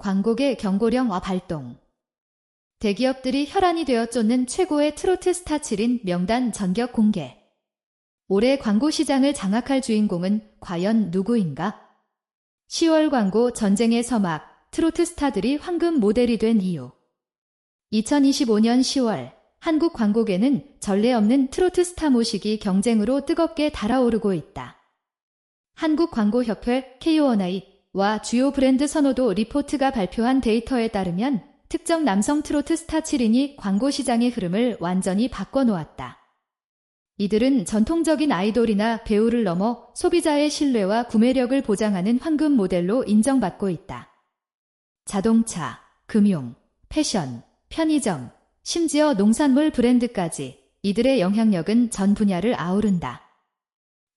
광고계 경고령화 발동. 대기업들이 혈안이 되어 쫓는 최고의 트로트 스타 7인 명단 전격 공개. 올해 광고 시장을 장악할 주인공은 과연 누구인가? 10월 광고 전쟁의 서막, 트로트 스타들이 황금 모델이 된 이유. 2025년 10월, 한국 광고계는 전례 없는 트로트 스타 모시기 경쟁으로 뜨겁게 달아오르고 있다. 한국광고협회 KONI 와 주요 브랜드 선호도 리포트가 발표한 데이터에 따르면 특정 남성 트로트 스타 7인이 광고 시장의 흐름을 완전히 바꿔놓았다. 이들은 전통적인 아이돌이나 배우를 넘어 소비자의 신뢰와 구매력을 보장하는 황금 모델로 인정받고 있다. 자동차, 금융, 패션, 편의점, 심지어 농산물 브랜드까지 이들의 영향력은 전 분야를 아우른다.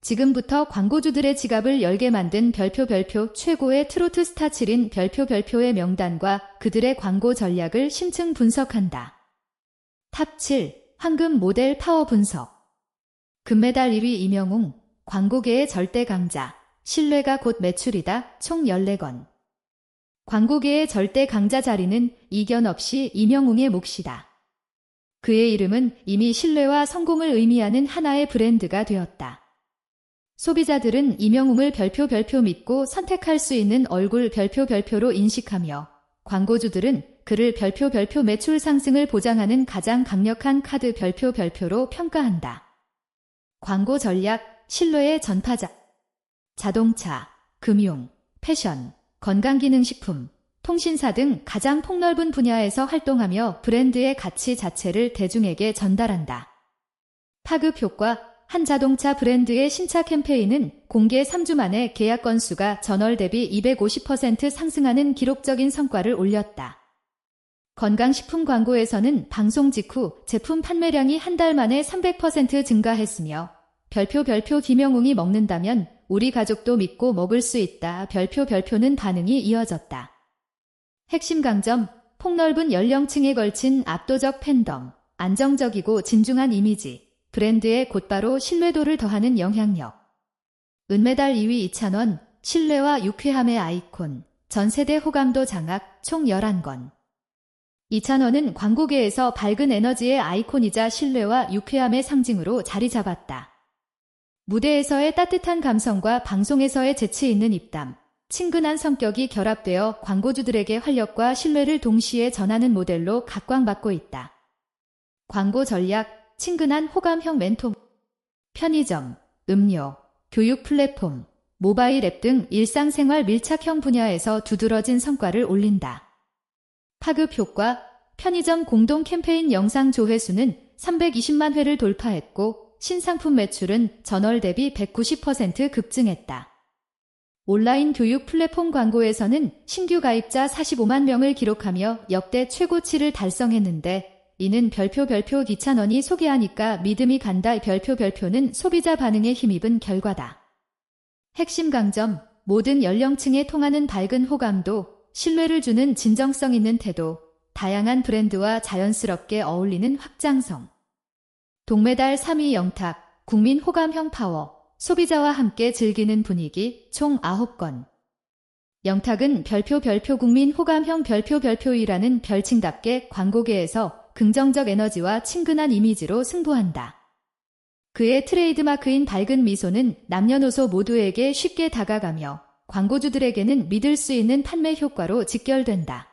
지금부터 광고주들의 지갑을 열게 만든 별표 별표 최고의 트로트 스타 7인 별표 별표의 명단과 그들의 광고 전략을 심층 분석한다. 탑 7. 황금 모델 파워 분석. 금메달 1위 이명웅. 광고계의 절대 강자. 신뢰가 곧 매출이다. 총 14건. 광고계의 절대 강자 자리는 이견 없이 이명웅의 몫이다. 그의 이름은 이미 신뢰와 성공을 의미하는 하나의 브랜드가 되었다. 소비자들은 이명웅을 별표 별표 믿고 선택할 수 있는 얼굴 별표 별표로 인식하며 광고주들은 그를 별표 별표 매출 상승을 보장하는 가장 강력한 카드 별표 별표로 평가한다. 광고 전략, 신뢰의 전파자. 자동차, 금융, 패션, 건강기능식품, 통신사 등 가장 폭넓은 분야에서 활동하며 브랜드의 가치 자체를 대중에게 전달한다. 파급 효과, 한 자동차 브랜드의 신차 캠페인은 공개 3주 만에 계약 건수가 전월 대비 250% 상승하는 기록적인 성과를 올렸다. 건강식품 광고에서는 방송 직후 제품 판매량이 한 달 만에 300% 증가했으며 별표 별표 김영웅이 먹는다면 우리 가족도 믿고 먹을 수 있다. 별표 별표는 반응이 이어졌다. 핵심 강점, 폭넓은 연령층에 걸친 압도적 팬덤, 안정적이고 진중한 이미지, 브랜드에 곧바로 신뢰도를 더하는 영향력. 은메달 2위 이찬원, 신뢰와 유쾌함의 아이콘, 전세대 호감도 장악 총 11건. 이찬원은 광고계에서 밝은 에너지의 아이콘이자 신뢰와 유쾌함의 상징으로 자리 잡았다. 무대에서의 따뜻한 감성과 방송에서의 재치 있는 입담, 친근한 성격이 결합되어 광고주들에게 활력과 신뢰를 동시에 전하는 모델로 각광받고 있다. 광고 전략, 친근한 호감형 멘토, 편의점, 음료, 교육 플랫폼, 모바일 앱 등 일상생활 밀착형 분야에서 두드러진 성과를 올린다. 파급 효과, 편의점 공동 캠페인 영상 조회수는 320만 회를 돌파했고 신상품 매출은 전월 대비 190% 급증했다. 온라인 교육 플랫폼 광고에서는 신규 가입자 45만 명을 기록하며 역대 최고치를 달성했는데 이는 별표 별표 기찬원이 소개하니까 믿음이 간다 별표 별표는 소비자 반응에 힘입은 결과다. 핵심 강점, 모든 연령층에 통하는 밝은 호감도, 신뢰를 주는 진정성 있는 태도, 다양한 브랜드와 자연스럽게 어울리는 확장성. 동메달 3위 영탁, 국민 호감형 파워, 소비자와 함께 즐기는 분위기, 총 9건. 영탁은 별표 별표 국민 호감형 별표 별표이라는 별칭답게 광고계에서 긍정적 에너지와 친근한 이미지로 승부한다. 그의 트레이드마크인 밝은 미소는 남녀노소 모두에게 쉽게 다가가며 광고주들에게는 믿을 수 있는 판매 효과로 직결된다.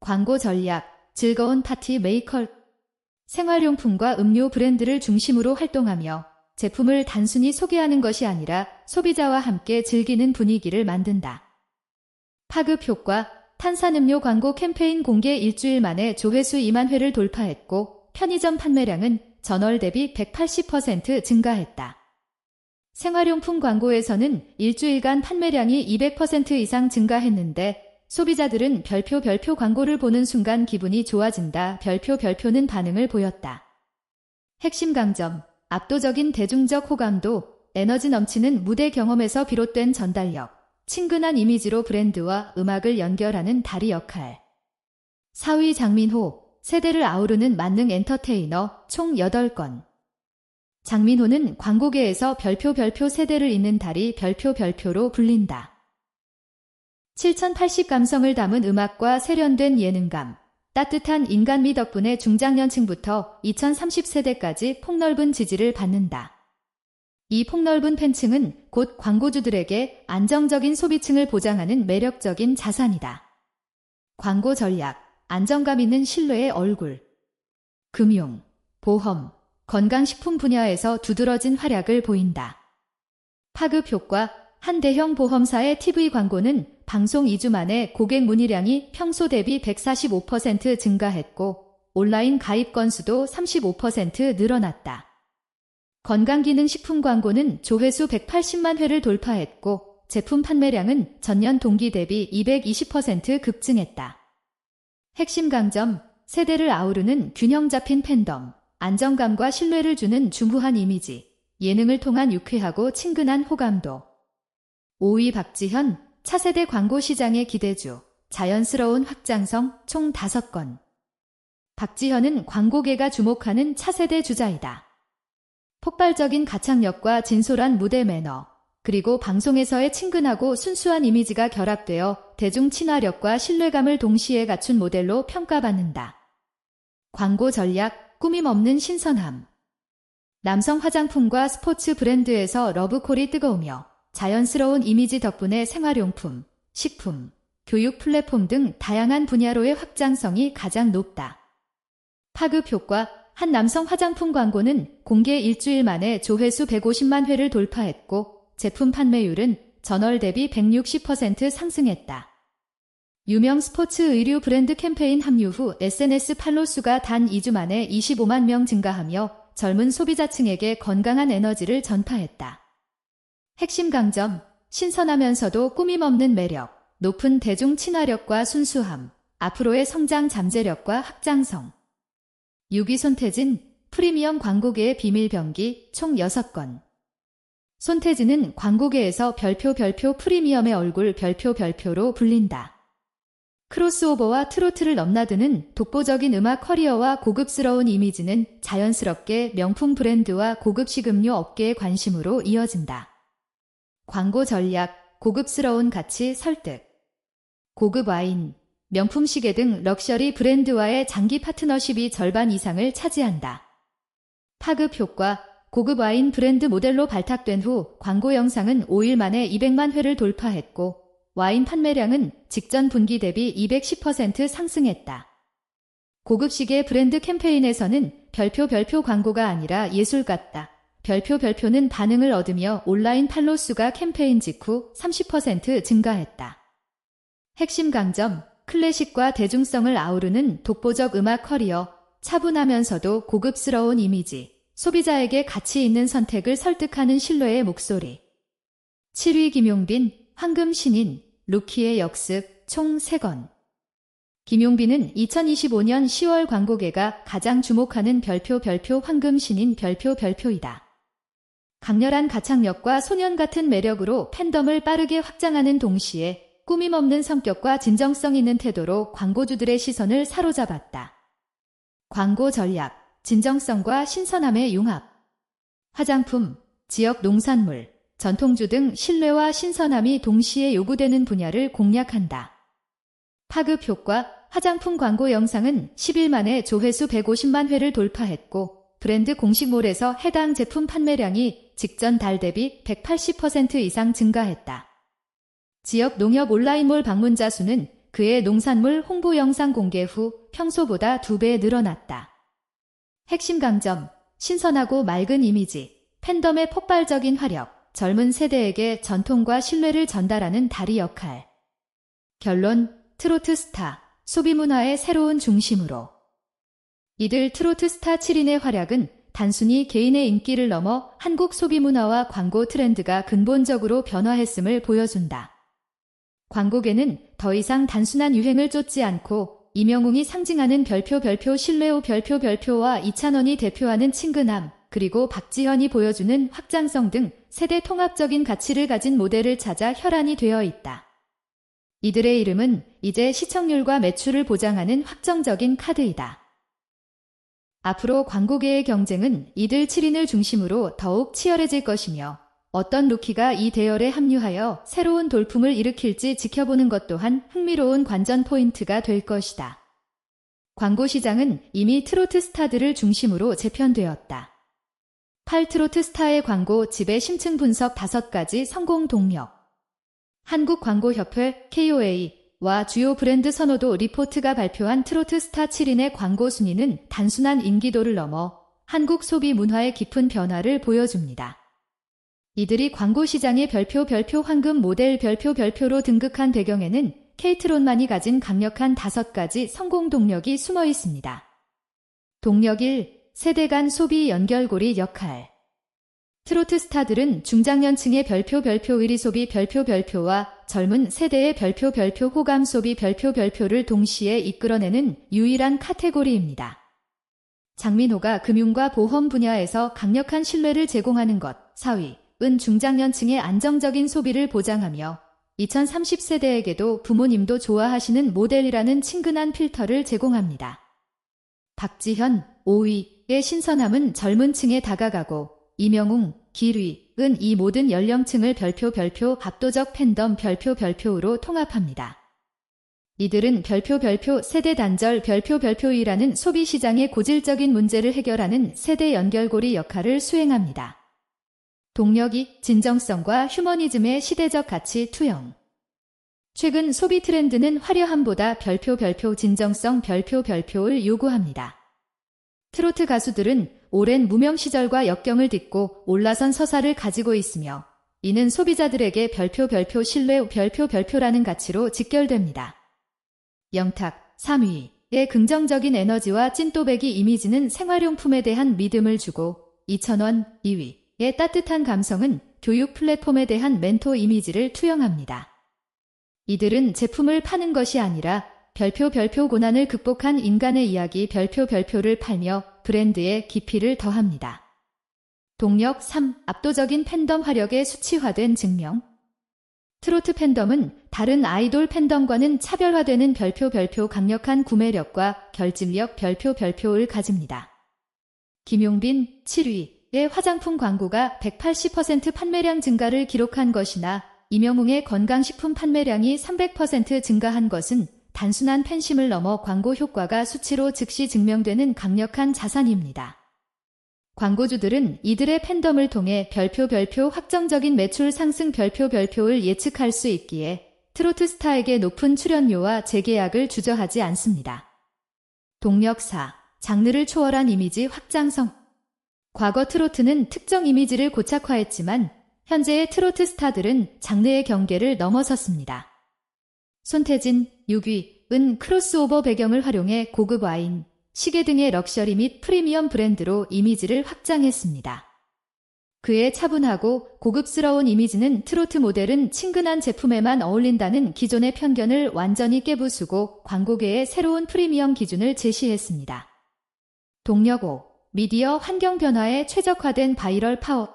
광고 전략, 즐거운 파티 메이커, 생활용품과 음료 브랜드를 중심으로 활동하며 제품을 단순히 소개하는 것이 아니라 소비자와 함께 즐기는 분위기를 만든다. 파급 효과, 탄산음료 광고 캠페인 공개 일주일 만에 조회수 2만 회를 돌파했고 편의점 판매량은 전월 대비 180% 증가했다. 생활용품 광고에서는 일주일간 판매량이 200% 이상 증가했는데 소비자들은 별표 별표 광고를 보는 순간 기분이 좋아진다. 별표 별표는 반응을 보였다. 핵심 강점, 압도적인 대중적 호감도, 에너지 넘치는 무대 경험에서 비롯된 전달력, 친근한 이미지로 브랜드와 음악을 연결하는 다리 역할. 4위 장민호, 세대를 아우르는 만능 엔터테이너 총 8건. 장민호는 광고계에서 별표 별표 세대를 잇는 다리 별표 별표로 불린다. 7080 감성을 담은 음악과 세련된 예능감, 따뜻한 인간미 덕분에 중장년층부터 2030세대까지 폭넓은 지지를 받는다. 이 폭넓은 팬층은 곧 광고주들에게 안정적인 소비층을 보장하는 매력적인 자산이다. 광고 전략, 안정감 있는 신뢰의 얼굴. 금융, 보험, 건강식품 분야에서 두드러진 활약을 보인다. 파급 효과, 한 대형 보험사의 TV 광고는 방송 2주 만에 고객 문의량이 평소 대비 145% 증가했고, 온라인 가입 건수도 35% 늘어났다. 건강기능식품 광고는 조회수 180만 회를 돌파했고, 제품 판매량은 전년 동기 대비 220% 급증했다. 핵심 강점, 세대를 아우르는 균형 잡힌 팬덤, 안정감과 신뢰를 주는 중후한 이미지, 예능을 통한 유쾌하고 친근한 호감도. 5위 박지현, 차세대 광고 시장의 기대주, 자연스러운 확장성 총 5건. 박지현은 광고계가 주목하는 차세대 주자이다. 폭발적인 가창력과 진솔한 무대 매너, 그리고 방송에서의 친근하고 순수한 이미지가 결합되어 대중 친화력과 신뢰감을 동시에 갖춘 모델로 평가받는다. 광고 전략, 꾸밈 없는 신선함. 남성 화장품과 스포츠 브랜드에서 러브콜이 뜨거우며 자연스러운 이미지 덕분에 생활용품, 식품, 교육 플랫폼 등 다양한 분야로의 확장성이 가장 높다. 파급 효과, 한 남성 화장품 광고는 공개 일주일 만에 조회수 150만 회를 돌파했고 제품 판매율은 전월 대비 160% 상승했다. 유명 스포츠 의류 브랜드 캠페인 합류 후 SNS 팔로 수가 단 2주 만에 25만 명 증가하며 젊은 소비자층에게 건강한 에너지를 전파했다. 핵심 강점, 신선하면서도 꾸밈없는 매력, 높은 대중 친화력과 순수함, 앞으로의 성장 잠재력과 확장성. 6위 손태진, 프리미엄 광고계의 비밀 병기 총 6건. 손태진은 광고계에서 별표 별표 프리미엄의 얼굴 별표 별표로 불린다. 크로스오버와 트로트를 넘나드는 독보적인 음악 커리어와 고급스러운 이미지는 자연스럽게 명품 브랜드와 고급 식음료 업계의 관심으로 이어진다. 광고 전략, 고급스러운 가치 설득. 고급 와인, 명품 시계 등 럭셔리 브랜드와의 장기 파트너십이 절반 이상을 차지한다. 파급 효과, 고급 와인 브랜드 모델로 발탁된 후 광고 영상은 5일 만에 200만 회를 돌파했고 와인 판매량은 직전 분기 대비 210% 상승했다. 고급 시계 브랜드 캠페인에서는 별표 별표 광고가 아니라 예술 같다. 별표 별표는 반응을 얻으며 온라인 팔로 수가 캠페인 직후 30% 증가했다. 핵심 강점, 클래식과 대중성을 아우르는 독보적 음악 커리어, 차분하면서도 고급스러운 이미지, 소비자에게 가치 있는 선택을 설득하는 신뢰의 목소리. 7위 김용빈, 황금 신인, 루키의 역습, 총 3건. 김용빈은 2025년 10월 광고계가 가장 주목하는 별표 별표 황금 신인 별표 별표이다. 강렬한 가창력과 소년 같은 매력으로 팬덤을 빠르게 확장하는 동시에 꾸밈 없는 성격과 진정성 있는 태도로 광고주들의 시선을 사로잡았다. 광고 전략, 진정성과 신선함의 융합. 화장품, 지역 농산물, 전통주 등 신뢰와 신선함이 동시에 요구되는 분야를 공략한다. 파급 효과, 화장품 광고 영상은 10일 만에 조회수 150만 회를 돌파했고, 브랜드 공식몰에서 해당 제품 판매량이 직전 달 대비 180% 이상 증가했다. 지역 농협 온라인몰 방문자 수는 그의 농산물 홍보 영상 공개 후 평소보다 2배 늘어났다. 핵심 강점, 신선하고 맑은 이미지, 팬덤의 폭발적인 화력, 젊은 세대에게 전통과 신뢰를 전달하는 다리 역할. 결론, 트로트 스타, 소비 문화의 새로운 중심으로. 이들 트로트 스타 7인의 활약은 단순히 개인의 인기를 넘어 한국 소비 문화와 광고 트렌드가 근본적으로 변화했음을 보여준다. 광고계는 더 이상 단순한 유행을 쫓지 않고 이명웅이 상징하는 별표 별표 신뢰호 별표 별표와 이찬원이 대표하는 친근함, 그리고 박지현이 보여주는 확장성 등 세대 통합적인 가치를 가진 모델을 찾아 혈안이 되어 있다. 이들의 이름은 이제 시청률과 매출을 보장하는 확정적인 카드이다. 앞으로 광고계의 경쟁은 이들 7인을 중심으로 더욱 치열해질 것이며 어떤 루키가 이 대열에 합류하여 새로운 돌풍을 일으킬지 지켜보는 것 또한 흥미로운 관전 포인트가 될 것이다. 광고 시장은 이미 트로트 스타들을 중심으로 재편되었다. 8 트로트 스타의 광고 지배 심층 분석 5가지 성공 동력. 한국광고협회 KOA와 주요 브랜드 선호도 리포트가 발표한 트로트 스타 7인의 광고 순위는 단순한 인기도를 넘어 한국 소비 문화의 깊은 변화를 보여줍니다. 이들이 광고 시장의 별표 별표 황금 모델 별표 별표로 등극한 배경에는 케이트론만이 가진 강력한 다섯 가지 성공 동력이 숨어 있습니다. 동력 1. 세대 간 소비 연결고리 역할. 트로트 스타들은 중장년층의 별표 별표 의리 소비 별표 별표와 젊은 세대의 별표 별표 호감 소비 별표 별표를 동시에 이끌어내는 유일한 카테고리입니다. 장민호가 금융과 보험 분야에서 강력한 신뢰를 제공하는 것, 4위, 은 중장년층의 안정적인 소비를 보장하며 2030세대에게도 부모님도 좋아하시는 모델이라는 친근한 필터를 제공합니다. 박지현, 5위의 신선함은 젊은 층에 다가가고 이명웅, 기리, 은이 모든 연령층을 별표 별표 압도적 팬덤 별표 별표로 통합합니다. 이들은 별표 별표 세대 단절 별표 별표이라는 소비 시장의 고질적인 문제를 해결하는 세대 연결고리 역할을 수행합니다. 동력이 진정성과 휴머니즘의 시대적 가치 투영. 최근 소비 트렌드는 화려함보다 별표 별표 진정성 별표 별표를 요구합니다. 트로트 가수들은 오랜 무명 시절과 역경을 딛고 올라선 서사를 가지고 있으며 이는 소비자들에게 별표 별표 신뢰 별표 별표라는 가치로 직결됩니다. 영탁 3위의 긍정적인 에너지와 찐또배기 이미지는 생활용품에 대한 믿음을 주고 2,000원 2위 의 따뜻한 감성은 교육 플랫폼에 대한 멘토 이미지를 투영합니다. 이들은 제품을 파는 것이 아니라 별표 별표 고난을 극복한 인간의 이야기 별표 별표를 팔며 브랜드의 깊이를 더합니다. 동력 3. 압도적인 팬덤 화력의 수치화된 증명. 트로트 팬덤은 다른 아이돌 팬덤과는 차별화되는 별표 별표 강력한 구매력과 결집력 별표 별표를 가집니다. 김용빈 7위 의 화장품 광고가 180% 판매량 증가를 기록한 것이나 이명웅의 건강식품 판매량이 300% 증가한 것은 단순한 팬심을 넘어 광고 효과가 수치로 즉시 증명되는 강력한 자산입니다. 광고주들은 이들의 팬덤을 통해 별표 별표 확정적인 매출 상승 별표 별표를 예측할 수 있기에 트로트 스타에게 높은 출연료와 재계약을 주저하지 않습니다. 동력 4. 장르를 초월한 이미지 확장성 과거 트로트는 특정 이미지를 고착화했지만 현재의 트로트 스타들은 장르의 경계를 넘어섰습니다. 손태진, 6위,은 크로스오버 배경을 활용해 고급 와인, 시계 등의 럭셔리 및 프리미엄 브랜드로 이미지를 확장했습니다. 그의 차분하고 고급스러운 이미지는 트로트 모델은 친근한 제품에만 어울린다는 기존의 편견을 완전히 깨부수고 광고계의 새로운 프리미엄 기준을 제시했습니다. 동력 5. 미디어 환경 변화에 최적화된 바이럴 파워.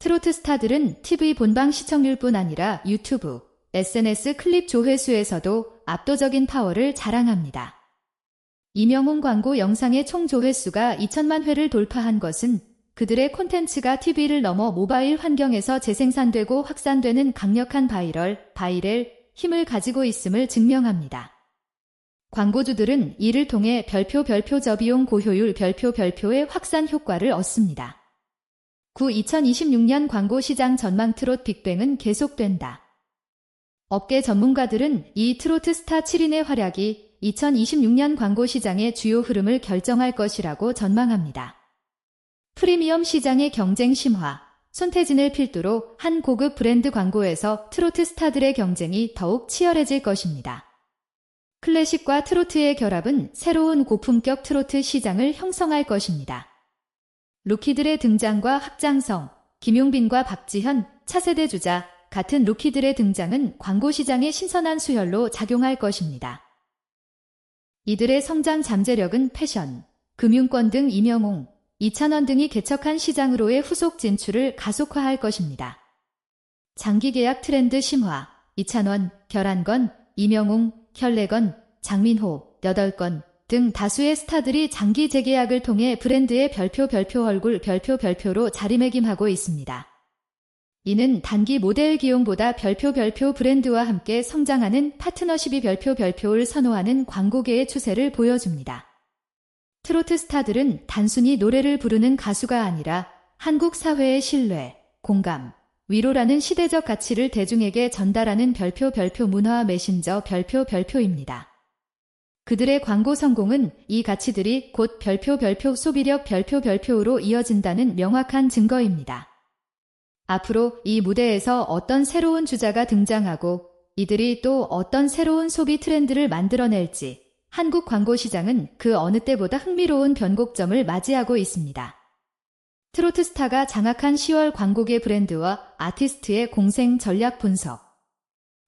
트로트 스타들은 TV 본방 시청률뿐 아니라 유튜브, SNS 클립 조회수에서도 압도적인 파워를 자랑합니다. 이명웅 광고 영상의 총 조회수가 2천만 회를 돌파한 것은 그들의 콘텐츠가 TV를 넘어 모바일 환경에서 재생산되고 확산되는 강력한 바이럴, 바이렐 힘을 가지고 있음을 증명합니다. 광고주들은 이를 통해 별표 별표 저비용 고효율 별표 별표의 확산 효과를 얻습니다. 9 2026년 광고 시장 전망 트롯 빅뱅은 계속된다. 업계 전문가들은 이 트로트 스타 7인의 활약이 2026년 광고 시장의 주요 흐름을 결정할 것이라고 전망합니다. 프리미엄 시장의 경쟁 심화, 손태진을 필두로 한 고급 브랜드 광고에서 트로트 스타들의 경쟁이 더욱 치열해질 것입니다. 클래식과 트로트의 결합은 새로운 고품격 트로트 시장을 형성할 것입니다. 루키들의 등장과 확장성, 김용빈과 박지현, 차세대 주자, 같은 루키들의 등장은 광고 시장의 신선한 수혈로 작용할 것입니다. 이들의 성장 잠재력은 패션, 금융권 등 임영웅, 이찬원 등이 개척한 시장으로의 후속 진출을 가속화할 것입니다. 장기 계약 트렌드 심화, 이찬원, 결한건, 이명웅, 혈레건, 장민호, 8건 등 다수의 스타들이 장기 재계약을 통해 브랜드의 별표 별표 얼굴 별표 별표로 자리매김하고 있습니다. 이는 단기 모델 기용보다 별표 별표 브랜드와 함께 성장하는 파트너십이 별표 별표를 선호하는 광고계의 추세를 보여줍니다. 트로트 스타들은 단순히 노래를 부르는 가수가 아니라 한국 사회의 신뢰, 공감, 위로라는 시대적 가치를 대중에게 전달하는 별표 별표 문화 메신저 별표 별표입니다. 그들의 광고 성공은 이 가치들이 곧 별표 별표 소비력 별표 별표로 이어진다는 명확한 증거입니다. 앞으로 이 무대에서 어떤 새로운 주자가 등장하고 이들이 또 어떤 새로운 소비 트렌드를 만들어낼지 한국 광고 시장은 그 어느 때보다 흥미로운 변곡점을 맞이하고 있습니다. 트로트 스타가 장악한 10월 광고계 브랜드와 아티스트의 공생 전략 분석.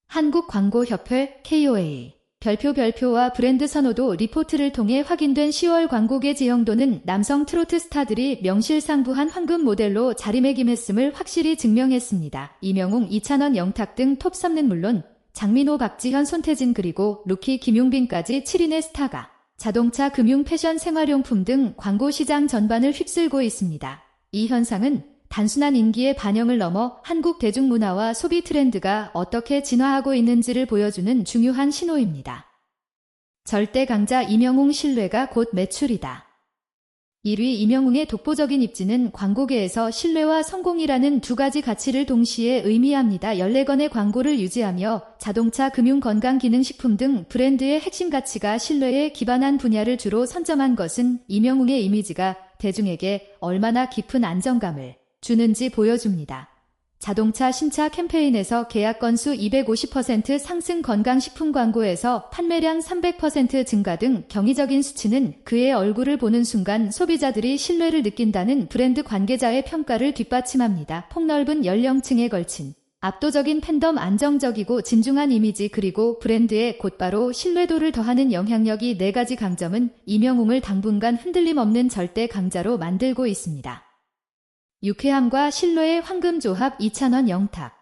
한국광고협회 KOA 별표 별표와 브랜드 선호도 리포트를 통해 확인된 10월 광고계 지형도는 남성 트로트 스타들이 명실상부한 황금 모델로 자리매김했음을 확실히 증명했습니다. 이명웅, 이찬원, 영탁 등 톱 3는 물론 장민호, 박지현, 손태진 그리고 루키 김용빈까지 7인의 스타가 자동차, 금융, 패션, 생활용품 등 광고 시장 전반을 휩쓸고 있습니다. 이 현상은 단순한 인기의 반영을 넘어 한국 대중문화와 소비 트렌드가 어떻게 진화하고 있는지를 보여주는 중요한 신호입니다. 절대 강자 이명웅 신뢰가 곧 매출이다. 1위 이명웅의 독보적인 입지는 광고계에서 신뢰와 성공이라는 두 가지 가치를 동시에 의미합니다. 14건의 광고를 유지하며 자동차, 금융, 건강, 기능식품 등 브랜드의 핵심 가치가 신뢰에 기반한 분야를 주로 선점한 것은 이명웅의 이미지가 대중에게 얼마나 깊은 안정감을 주는지 보여줍니다. 자동차 신차 캠페인에서 계약 건수 250% 상승 건강식품 광고에서 판매량 300% 증가 등 경이적인 수치는 그의 얼굴을 보는 순간 소비자들이 신뢰를 느낀다는 브랜드 관계자의 평가를 뒷받침합니다. 폭넓은 연령층에 걸친 압도적인 팬덤 안정적이고 진중한 이미지 그리고 브랜드에 곧바로 신뢰도를 더하는 영향력이 네 가지 강점은 이명웅을 당분간 흔들림 없는 절대 강자로 만들고 있습니다. 유쾌함과 신뢰의 황금 조합 2,000원 영탁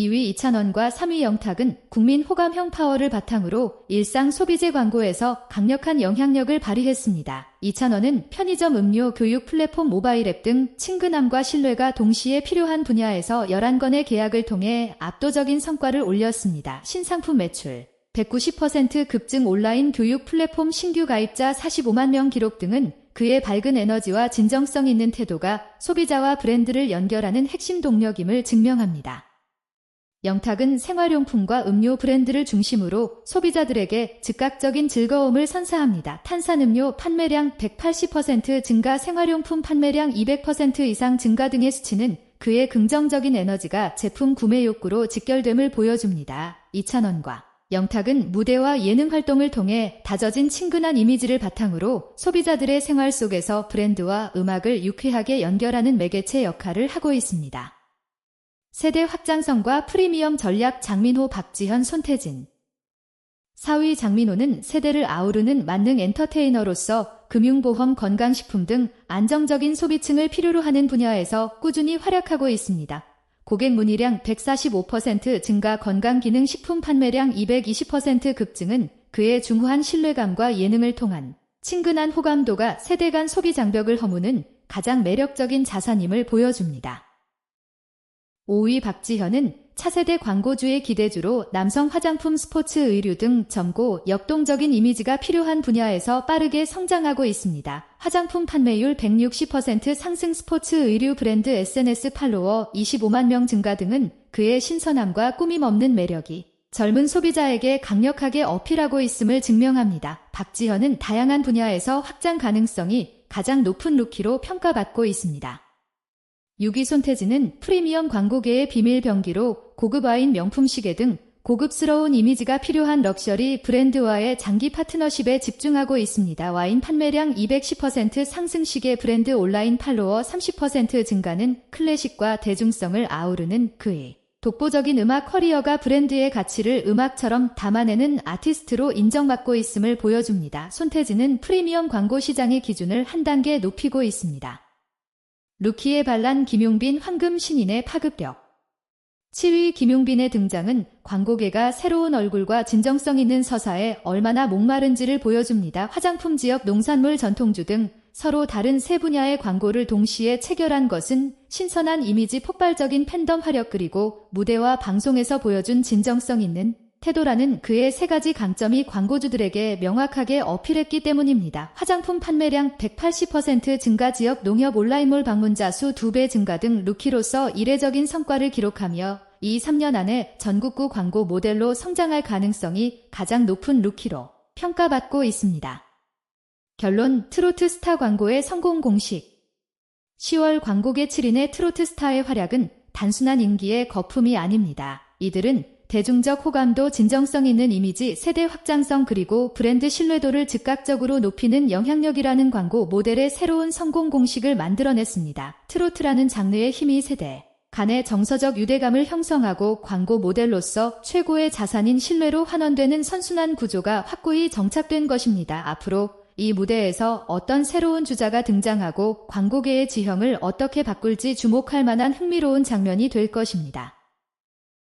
2위 2,000원과 3위 영탁은 국민 호감형 파워를 바탕으로 일상 소비재 광고에서 강력한 영향력을 발휘했습니다. 2,000원은 편의점 음료, 교육 플랫폼 모바일 앱 등 친근함과 신뢰가 동시에 필요한 분야에서 11건의 계약을 통해 압도적인 성과를 올렸습니다. 신상품 매출 190% 급증 온라인 교육 플랫폼 신규 가입자 45만 명 기록 등은 그의 밝은 에너지와 진정성 있는 태도가 소비자와 브랜드를 연결하는 핵심 동력임을 증명합니다. 영탁은 생활용품과 음료 브랜드를 중심으로 소비자들에게 즉각적인 즐거움을 선사합니다. 탄산음료 판매량 180% 증가, 생활용품 판매량 200% 이상 증가 등의 수치는 그의 긍정적인 에너지가 제품 구매 욕구로 직결됨을 보여줍니다. 2,000원과 영탁은 무대와 예능 활동을 통해 다져진 친근한 이미지를 바탕으로 소비자들의 생활 속에서 브랜드와 음악을 유쾌하게 연결하는 매개체 역할을 하고 있습니다. 세대 확장성과 프리미엄 전략 장민호 박지현 손태진 4위 장민호는 세대를 아우르는 만능 엔터테이너로서 금융보험 건강식품 등 안정적인 소비층을 필요로 하는 분야에서 꾸준히 활약하고 있습니다. 고객 문의량 145% 증가 건강기능식품 판매량 220% 급증은 그의 중후한 신뢰감과 예능을 통한 친근한 호감도가 세대 간 소비 장벽을 허무는 가장 매력적인 자산임을 보여줍니다. 5위 박지현은 차세대 광고주의 기대주로 남성 화장품, 스포츠, 의류 등 젊고 역동적인 이미지가 필요한 분야에서 빠르게 성장하고 있습니다. 화장품 판매율 160% 상승 스포츠 의류 브랜드 SNS 팔로워 25만 명 증가 등은 그의 신선함과 꾸밈 없는 매력이 젊은 소비자에게 강력하게 어필하고 있음을 증명합니다. 박지현은 다양한 분야에서 확장 가능성이 가장 높은 루키로 평가받고 있습니다. 6위 손태진은 프리미엄 광고계의 비밀 병기로 고급 와인 명품 시계 등 고급스러운 이미지가 필요한 럭셔리 브랜드와의 장기 파트너십에 집중하고 있습니다. 와인 판매량 210% 상승 시계 브랜드 온라인 팔로워 30% 증가는 클래식과 대중성을 아우르는 그의 독보적인 음악 커리어가 브랜드의 가치를 음악처럼 담아내는 아티스트로 인정받고 있음을 보여줍니다. 손태진은 프리미엄 광고 시장의 기준을 한 단계 높이고 있습니다. 루키에 발란 김용빈 황금 신인의 파급력 7위 김용빈의 등장은 광고계가 새로운 얼굴과 진정성 있는 서사에 얼마나 목마른지를 보여줍니다. 화장품 지역 농산물 전통주 등 서로 다른 세 분야의 광고를 동시에 체결한 것은 신선한 이미지 폭발적인 팬덤 화력 그리고 무대와 방송에서 보여준 진정성 있는 태도라는 그의 세 가지 강점이 광고주들에게 명확하게 어필했기 때문입니다. 화장품 판매량 180% 증가 지역 농협 온라인몰 방문자 수 2배 증가 등 루키로서 이례적인 성과를 기록하며 이 3년 안에 전국구 광고 모델로 성장할 가능성이 가장 높은 루키로 평가받고 있습니다. 결론 트로트 스타 광고의 성공 공식 10월 광고계 7인의 트로트 스타의 활약은 단순한 인기의 거품이 아닙니다. 이들은 대중적 호감도 진정성 있는 이미지, 세대 확장성 그리고 브랜드 신뢰도를 즉각적으로 높이는 영향력이라는 광고 모델의 새로운 성공 공식을 만들어냈습니다. 트로트라는 장르의 힘이 세대 간의 정서적 유대감을 형성하고 광고 모델로서 최고의 자산인 신뢰로 환원되는 선순환 구조가 확고히 정착된 것입니다. 앞으로 이 무대에서 어떤 새로운 주자가 등장하고 광고계의 지형을 어떻게 바꿀지 주목할 만한 흥미로운 장면이 될 것입니다.